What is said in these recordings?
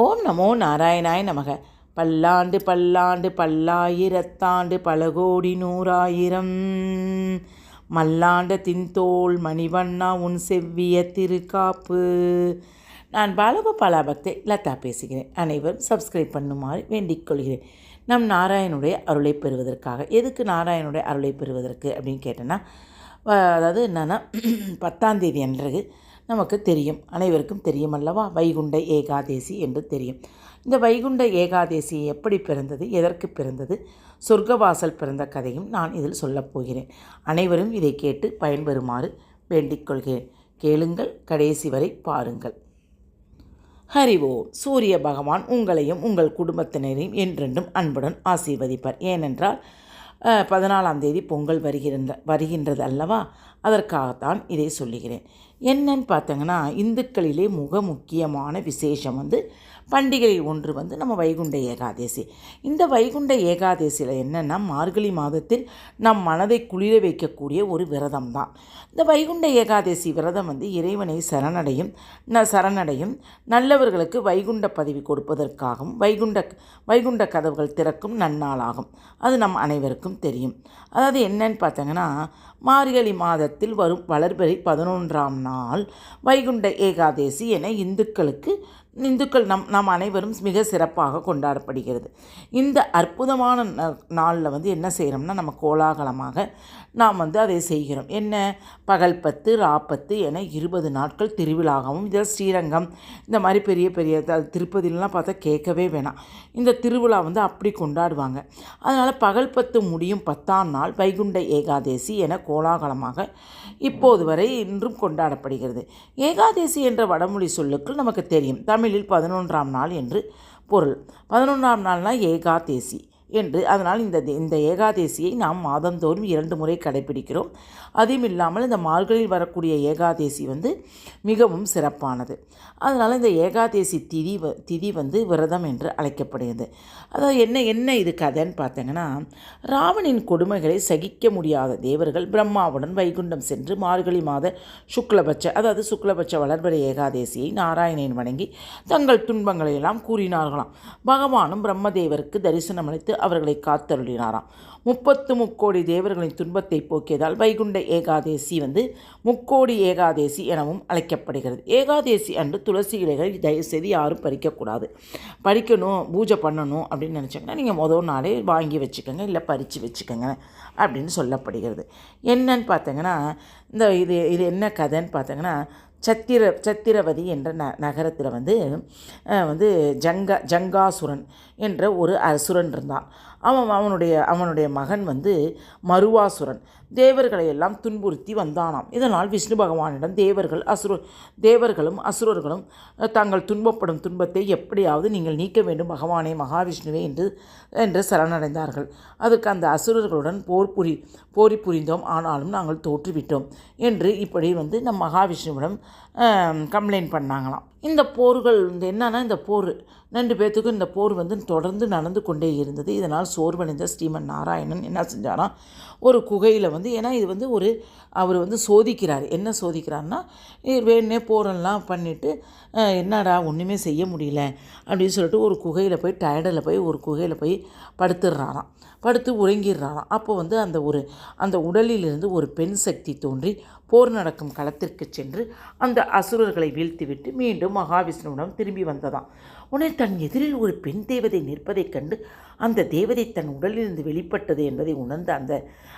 ஓம் நமோ நாராயணாய நமக. பல்லாண்டு பல்லாண்டு பல்லாயிரத்தாண்டு பல கோடி நூறாயிரம். மல்லாண்ட தின்தோல் மணிவண்ணா உன் செவ்விய திருக்காப்பு. நான் பாலகோபாலா பக்தை லதா பேசுகிறேன். அனைவரும் சப்ஸ்கிரைப் பண்ணுமாறு வேண்டிக் கொள்கிறேன். நம் நாராயணுடைய அருளை பெறுவதற்காக. எதுக்கு நாராயணுடைய அருளை பெறுவதற்கு அப்படின்னு கேட்டேன்னா அதாவது என்னென்னா பத்தாம் தேதி அன்றது நமக்கு தெரியும். அனைவருக்கும் தெரியும் அல்லவா வைகுண்ட ஏகாதேசி என்று தெரியும். இந்த வைகுண்ட ஏகாதேசி எப்படி பிறந்தது? எதற்கு பிறந்தது? சொர்க்கவாசல் பிறந்த கதையும் நான் இதில் சொல்லப் போகிறேன். அனைவரும் இதை கேட்டு பயன்பெறுமாறு வேண்டிக் கொள்கிறேன். கேளுங்கள் கடைசி வரை பாருங்கள். ஹரி சூரிய பகவான் உங்களையும் உங்கள் குடும்பத்தினரையும் என்றென்றும் அன்புடன் ஆசீர்வதிப்பார். ஏனென்றால் பதினாலாம் தேதி பொங்கல் வருகின்ற வருகின்றது அல்லவா அதற்காகத்தான் இதை சொல்லுகிறேன். என்னன்னு பார்த்தங்கன்னா இந்துக்களிலே மிக முக்கியமான விசேஷம் வந்து பண்டிகையில் ஒன்று வந்து நம்ம வைகுண்ட ஏகாதேசி. இந்த வைகுண்ட ஏகாதேசியில் என்னென்னா மார்கழி மாதத்தில் நம் மனதை குளிர வைக்கக்கூடிய ஒரு விரதம் தான். இந்த வைகுண்ட ஏகாதேசி விரதம் வந்து இறைவனை சரணடையும் ந சரணடையும் நல்லவர்களுக்கு வைகுண்ட பதவி கொடுப்பதற்காகவும் வைகுண்ட வைகுண்ட கதவுகள் திறக்கும் நன்னாளாகும். அது நம் அனைவருக்கும் தெரியும். அதாவது என்னன்னு பார்த்தீங்கன்னா மார்கழி மாதத்தில் வரும் வளர்பிறை பதினொன்றாம் நாள் வைகுண்ட ஏகாதேசி என இந்துக்களுக்கு இந்துக்கள் நம் நாம் அனைவரும் மிக சிறப்பாக கொண்டாடப்படுகிறது. இந்த அற்புதமான நாளில் வந்து என்ன செய்கிறோம்னா நம்ம கோலாகலமாக நாம் வந்து அதை செய்கிறோம். என்ன? பகல் பத்து ராப்பத்து என இருபது நாட்கள் திருவிழாகவும் இதில் ஸ்ரீரங்கம் இந்த மாதிரி பெரிய பெரிய த- பார்த்தா கேட்கவே வேணாம். இந்த திருவிழா வந்து அப்படி கொண்டாடுவாங்க. அதனால் பகல் பத்து முடியும் பத்தாம் நாள் வைகுண்ட ஏகாதேசி என கோலாகலமாக இப்போது வரை இன்றும் கொண்டாடப்படுகிறது. ஏகாதேசி என்ற வடமொழி சொல்லுக்கு நமக்கு தெரியும். தமிழில் பதினொன்றாம் நாள் என்று பொருள். பதினொன்றாம் நாள்னால் ஏகாதேசி. என்று அதனால் இந்த இந்த ஏகாதேசியை நாம் மாதந்தோறும் இரண்டு முறை கடைபிடிக்கிறோம் அதுவும் இல்லாமல் இந்த மார்கழியில் வரக்கூடிய ஏகாதேசி வந்து மிகவும் சிறப்பானது. அதனால் இந்த ஏகாதேசி திதி வ- திதி வந்து விரதம் என்று அழைக்கப்படுகிறது. அதாவது என்ன என்ன இது கதைன்னு பார்த்தீங்கன்னா ராவணின் கொடுமைகளை சகிக்க முடியாத தேவர்கள் பிரம்மாவுடன் வைகுண்டம் சென்று மார்கழி மாத சுக்லபட்ச அதாவது சுக்லபட்ச வளர்பிறை ஏகாதேசியை நாராயணன் வணங்கி தங்கள் துன்பங்களை எல்லாம் கூறினார்களாம். பகவானும் பிரம்மதேவருக்கு தரிசனம் அளித்து அவர்களை காத்தருளினாராம். முப்பத்து முக்கோடி தேவர்களின் துன்பத்தை போக்கியதால் வைகுண்ட ஏகாதேசி வந்து முக்கோடி ஏகாதேசி எனவும் அழைக்கப்படுகிறது. ஏகாதேசி அன்று துளசி இலைகள் தயவுசெய்து யாரும் பறிக்கக்கூடாது. பறிக்கணும் பூஜை பண்ணணும் அப்படின்னு நினச்சிங்கன்னா நீங்கள் முதல் நாளே வாங்கி வச்சுக்கோங்க இல்லை பறித்து வச்சுக்கோங்க அப்படின்னு சொல்லப்படுகிறது. என்னன்னு பார்த்தீங்கன்னா இந்த இது இது என்ன கதைன்னு பார்த்தீங்கன்னா சத்திர சத்திரவதி என்ற ந நகரத்தில் வந்து வந்து ஜங்கா ஜங்காசுரன் என்ற ஒரு அசுரன் இருந்தான். அவன் அவனுடைய அவனுடைய மகன் வந்து மருவாசுரன். தேவர்களை எல்லாம் துன்புறுத்தி வந்தானாம். இதனால் விஷ்ணு பகவானிடம் தேவர்கள் அசுர தேவர்களும் அசுரர்களும் தாங்கள் துன்பப்படும் துன்பத்தை எப்படியாவது நீங்கள் நீக்க வேண்டும். பகவானே மகாவிஷ்ணுவே என்று என்று சரணடைந்தார்கள். அதற்கு அந்த அசுரர்களுடன் போர் புரி போரி புரிந்தோம். ஆனாலும் நாங்கள் தோற்றுவிட்டோம் என்று இப்படி வந்து நம் மகாவிஷ்ணுவிடம் கம்ப்ளைண்ட் பண்ணாங்களாம். இந்த போர்கள் வந்து என்னன்னா இந்த போர் ரெண்டு பேர்த்துக்கும் இந்த போர் வந்து தொடர்ந்து நடந்து கொண்டே இருந்தது. இதனால் சோர்வடைந்த ஸ்ரீமன் நாராயணன் என்ன செஞ்சாராம் ஒரு குகையில் வந்து ஏன்னா இது வந்து ஒரு அவர் வந்து சோதிக்கிறார். என்ன சோதிக்கிறார்னா வேணே போரெல்லாம் பண்ணிவிட்டு என்னடா ஒன்றுமே செய்ய முடியல அப்படின்னு சொல்லிட்டு ஒரு குகையில் போய் டயர்டில் போய் ஒரு குகையில் போய் படுத்துடுறாராம். படுத்து உறங்கிடுறாராம். அப்போ வந்து அந்த ஒரு அந்த உடலிலிருந்து ஒரு பெண் சக்தி தோன்றி போர் நடக்கும் களத்திற்கு சென்று அந்த அசுரர்களை வீழ்த்திவிட்டு மீண்டும் மகாவிஷ்ணுவிடம் திரும்பி வந்ததாம். உடனே தன் எதிரில் ஒரு பெண் தேவதை நிற்பதைக் கண்டு அந்த தேவதை தன் உடலிலிருந்து வெளிப்பட்டது என்பதை உணர்ந்த அந்த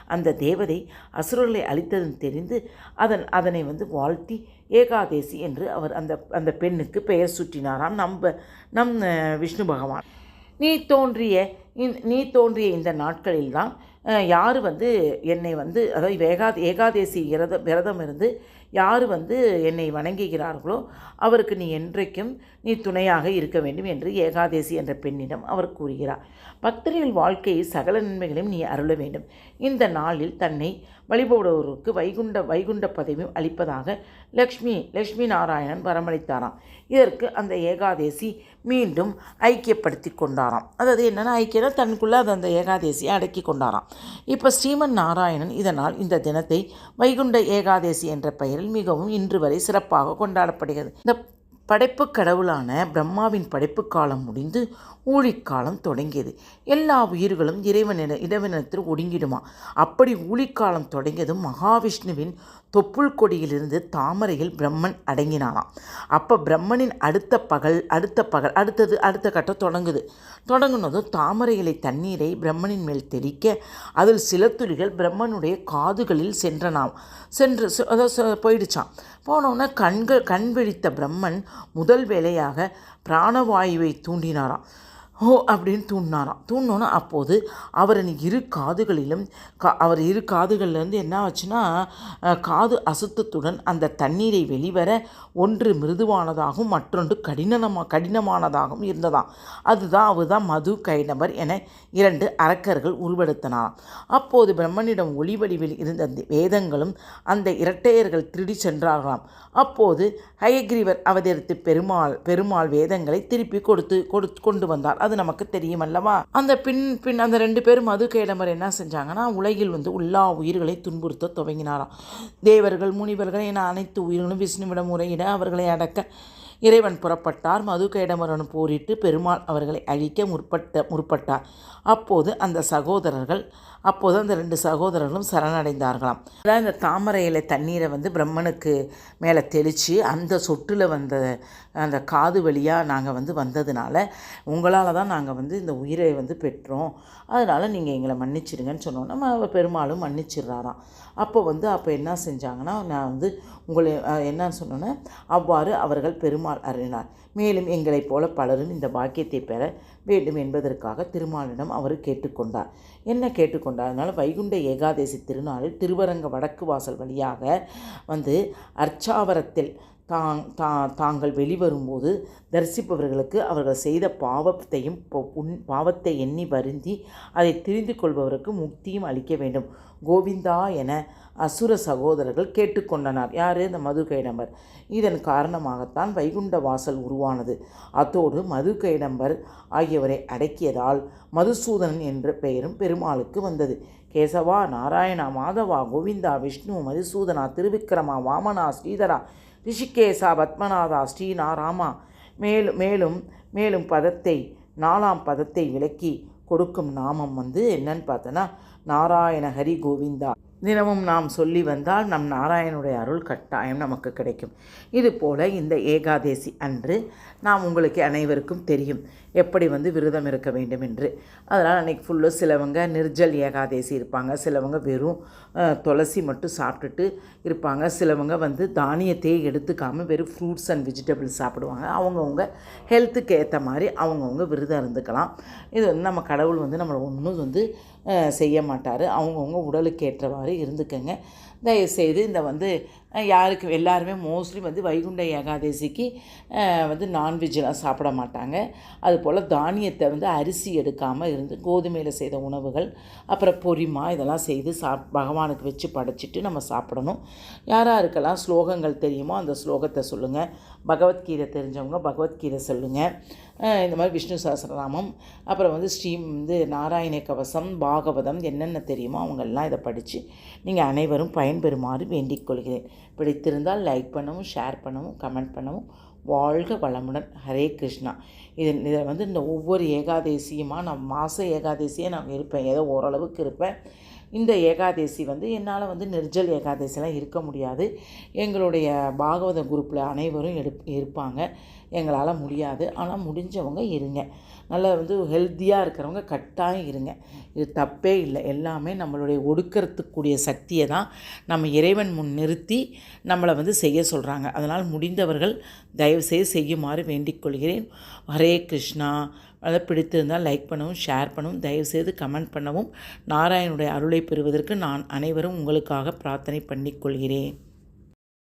அந்த தேவதை அசுரர்களை அழித்ததும் தெரிந்து அதன் அதனை வந்து வாழ்த்தி ஏகாதேசி என்று அவர் அந்த அந்த பெண்ணுக்கு பெயர் சூட்டினாராம். நம்ப நம் விஷ்ணு பகவான். நீ தோன்றிய நீ தோன்றிய இந்த நாட்களில் தான் யார் வந்து என்னை வந்து அதாவது வேகா ஏகாதேசி விரதம் விரதம் இருந்து யார் வந்து என்னை வணங்குகிறார்களோ அவருக்கு நீ என்றைக்கும் நீ துணையாக இருக்க வேண்டும் என்று ஏகாதேசி என்ற பெண்ணிடம் அவர் கூறுகிறார். பக்தர்கள் வாழ்க்கையை சகல நன்மைகளையும் நீ அருள வேண்டும். இந்த நாளில் தன்னை வழிபடுவோருக்கு வைகுண்ட வைகுண்ட பதவியும் அளிப்பதாக லக்ஷ்மி லக்ஷ்மி நாராயணன் வரமளித்தாராம். இதற்கு அந்த ஏகாதேசி மீண்டும் ஐக்கியப்படுத்தி கொண்டாராம். அதாவது என்னென்னா ஐக்கியனா தனக்குள்ளே அது அந்த ஏகாதேசியை அடக்கி கொண்டாராம். இப்போ ஸ்ரீமன் நாராயணன் இதனால் இந்த தினத்தை வைகுண்ட ஏகாதேசி என்ற பெயரில் மிகவும் இன்று வரை சிறப்பாக கொண்டாடப்படுகிறது. இந்த படைப்பு கடவுளான பிரம்மாவின் படைப்பு காலம் முடிந்து ஊழிக்காலம் தொடங்கியது. எல்லா உயிர்களும் இறைவனிட இறைவனத்தில் ஒடுங்கிடுமா? அப்படி ஊழிக்காலம் தொடங்கியதும் மகாவிஷ்ணுவின் தொப்புள் கொடியிலிருந்து தாமரையில் பிரம்மன் அடங்கினானாம் அப்போ பிரம்மனின் அடுத்த பகல் அடுத்த பகல் அடுத்தது அடுத்த கட்டம் தொடங்குது. தொடங்குனதும் தாமரை இலை தண்ணீரை பிரம்மனின் மேல் தெளிக்க அதில் சில துளிகள் பிரம்மனுடைய காதுகளில் சென்றனாம். சென்று செ- அதாவது போயிடுச்சாம். போனோன்னே கண்கள் கண் விழித்த பிரம்மன் முதல் வேலையாக பிராணவாயுவை தூண்டினாராம். ஓ அப்படின்னு தூண்டினாராம் தூண்டினோன்னா அப்போது அவரின் இரு காதுகளிலும் கா அவர் இரு காதுகள்லேருந்து என்ன ஆச்சுன்னா காது அசுத்தத்துடன் அந்த தண்ணீரை வெளிவர ஒன்று மிருதுவானதாகவும் மற்றொன்று கடினமாக கடினமானதாகவும் இருந்ததாம். அதுதான் அவர்தான் மது கைநபர் என இரண்டு அரக்கர்கள் உருவெடுத்தனாராம். அப்போது பிரம்மனிடம் ஒளி வடிவில் இருந்த அந்த வேதங்களும் அந்த இரட்டையர்கள் திருடி சென்றார்களாம். அப்போது ஹயக்ரீவர் அவதரித்து பெருமாள் பெருமாள் வேதங்களை திருப்பி கொடுத்து கொடுத்து கொண்டு வந்தார். அது நமக்கு தெரியும் அல்லவா? அந்த பின் பின் அந்த ரெண்டு பேரும் மது கேடமர் என்ன செஞ்சாங்கன்னா உலகில் வந்து எல்லா உயிர்களை துன்புறுத்த துவங்கினாராம். தேவர்கள் முனிவர்கள் என அனைத்து உயிர்களும் விஷ்ணுவிடம் முறையிட அவர்களை அடக்க இறைவன் புறப்பட்டார். மதுகைடமரன் போரிட்டு பெருமாள் அவர்களை அழிக்க முற்பட்ட முற்பட்டார். அப்போது அந்த சகோதரர்கள் அப்போது அந்த ரெண்டு சகோதரர்களும் சரணடைந்தார்களாம். அதான் இந்த தாமரை இலை தண்ணீரை வந்து பிரம்மனுக்கு மேலே தெளித்து அந்த சொட்டில் வந்த அந்த காது வழியாக நாங்கள் வந்து வந்ததுனால உங்களால் தான் நாங்கள் வந்து இந்த உயிரை வந்து பெற்றோம். அதனால் நீங்கள் எங்களை மன்னிச்சிடுங்கன்னு சொன்னோன்னா ம- பெருமாளும் மன்னிச்சிடுறாராம். அப்போ வந்து அப்போ என்ன செஞ்சாங்கன்னா நான் வந்து உங்களை என்ன சொன்னோன்னே அவ்வாறு அவர்கள் பெருமாள் அறினார். மேலும் எங்களைப் போல பலரும் இந்த பாக்கியத்தை பெற வேண்டும் என்பதற்காக திருமாலிடம் அவர் கேட்டுக்கொண்டார். என்ன கேட்டுக்கொண்டார்? அதனால் வைகுண்ட ஏகாதசி திருநாளில் திருவரங்க வடக்கு வாசல் வழியாக வந்து அர்ச்சாவரத்தில் தாங் தா தாங்கள் வெளிவரும்போது தரிசிப்பவர்களுக்கு அவர்கள் செய்த பாவத்தையும் பொ- புண் பாவத்தை எண்ணி வருந்தி அதை தெரிந்து கொள்பவருக்கு முக்தியும் அளிக்க வேண்டும். கோவிந்தா என அசுர சகோதரர்கள் கேட்டுக்கொண்டனர். யார்? இந்த மதுகைடம்பர் இதன் காரணமாகத்தான் வைகுண்ட வாசல் உருவானது. அத்தோடு மதுகைடம்பர் ஆகியவரை அடக்கியதால் மதுசூதனன் என்ற பெயரும் பெருமாளுக்கு வந்தது. கேசவா நாராயணா மாதவா கோவிந்தா விஷ்ணு மதுசூதனா திருவிக்கிரமா வாமனா ஸ்ரீதரா ரிஷிகேசா பத்மநாதா ஸ்ரீனா ராமா மேலும் மேலும் மேலும் பதத்தை நாலாம் பதத்தை விளக்கி கொடுக்கும் நாமம் வந்து என்னன்னு பார்த்தோன்னா நாராயண ஹரி கோவிந்தா. தினமும் நாம் சொல்லி வந்தால் நம் நாராயணனுடைய அருள் கட்டாயம் நமக்கு கிடைக்கும். இதுபோல் இந்த ஏகாதேசி அன்று நாம் உங்களுக்கு அனைவருக்கும் தெரியும் எப்படி வந்து விரதம் இருக்க வேண்டும் என்று. அதனால் அன்றைக்கி ஃபுல்லு சிலவங்க நிர்ஜல் ஏகாதேசி இருப்பாங்க. சிலவங்க வெறும் துளசி மட்டும் சாப்பிட்டுட்டு இருப்பாங்க. சிலவங்க வந்து தானியத்தையே எடுத்துக்காமல் வெறும் ஃப்ரூட்ஸ் அண்ட் வெஜிடபிள்ஸ் சாப்பிடுவாங்க. அவங்கவுங்க ஹெல்த்துக்கு ஏற்ற மாதிரி அவங்கவுங்க விரதம் இருந்துக்கலாம். இது வந்து நம்ம கடவுள் வந்து நம்மளை ஒன்றும் வந்து செய்ய மாட்டார். அவங்கவுங்க உடலுக்கு ஏற்றவாறு இருந்துக்கங்க. தயவுசெய்து இந்த வந்து யாருக்கு எல்லாருமே மோஸ்ட்லி வந்து வைகுண்ட ஏகாதசிக்கு வந்து நான்வெஜ்லாம் சாப்பிட மாட்டாங்க. அதுபோல் தானியத்தை வந்து அரிசி எடுக்காமல் இருந்து கோதுமையில் செய்த உணவுகள் அப்புறம் பொரிமா இதெல்லாம் செய்து சாப் பகவானுக்கு வச்சு படைச்சிட்டு நம்ம சாப்பிடணும். யாராக இருக்கலாம் ஸ்லோகங்கள் தெரியுமோ அந்த ஸ்லோகத்தை சொல்லுங்கள் பகவத்கீதை தெரிஞ்சவங்க பகவத்கீதை சொல்லுங்கள் இந்த மாதிரி விஷ்ணு சஹசிரநாமம் அப்புறம் வந்து ஸ்ரீ வந்து நாராயண கவசம் பாகவதம் என்னென்ன தெரியுமோ அவங்கெல்லாம் இதை படித்து நீங்கள் அனைவரும் பயன்பெறுமாறு வேண்டிக் கொள்கிறேன். பிடித்திருந்தால் லைக் பண்ணவும் ஷேர் பண்ணவும் கமெண்ட் பண்ணவும் வாழ்க வளமுடன். ஹரே கிருஷ்ணா. இது இதை வந்து இந்த ஒவ்வொரு ஏகாதேசியுமாக நான் மாத ஏகாதசியே நான் இருப்பேன். ஏதோ ஓரளவுக்கு இருப்பேன். இந்த ஏகாதேசி வந்து என்னால் வந்து நிர்ஜல் ஏகாதசிலாம் இருக்க முடியாது. எங்களுடைய பாகவத குரூப்பில் அனைவரும் எடுப் இருப்பாங்க. எங்களால் முடியாது. ஆனால் முடிஞ்சவங்க இருங்க. நல்லா வந்து ஹெல்த்தியாக இருக்கிறவங்க கட்டாயம் இருங்க. இது தப்பே இல்லை. எல்லாமே நம்மளுடைய ஒடுக்கிறதுக்கூடிய சக்தியை தான் நம்ம இறைவன் முன் நிறுத்தி நம்மளை வந்து செய்ய சொல்கிறாங்க அதனால் முடிந்தவர்கள் தயவுசெய்து செய்யுமாறு வேண்டிக் கொள்கிறேன். ஹரே கிருஷ்ணா. அதை பிடித்திருந்தால் லைக் பண்ணவும் ஷேர் பண்ணவும் தயவுசெய்து கமெண்ட் பண்ணவும். நாராயணுடைய அருளை பெறுவதற்கு நான் அனைவரும் உங்களுக்காக பிரார்த்தனை பண்ணிக்கொள்கிறேன்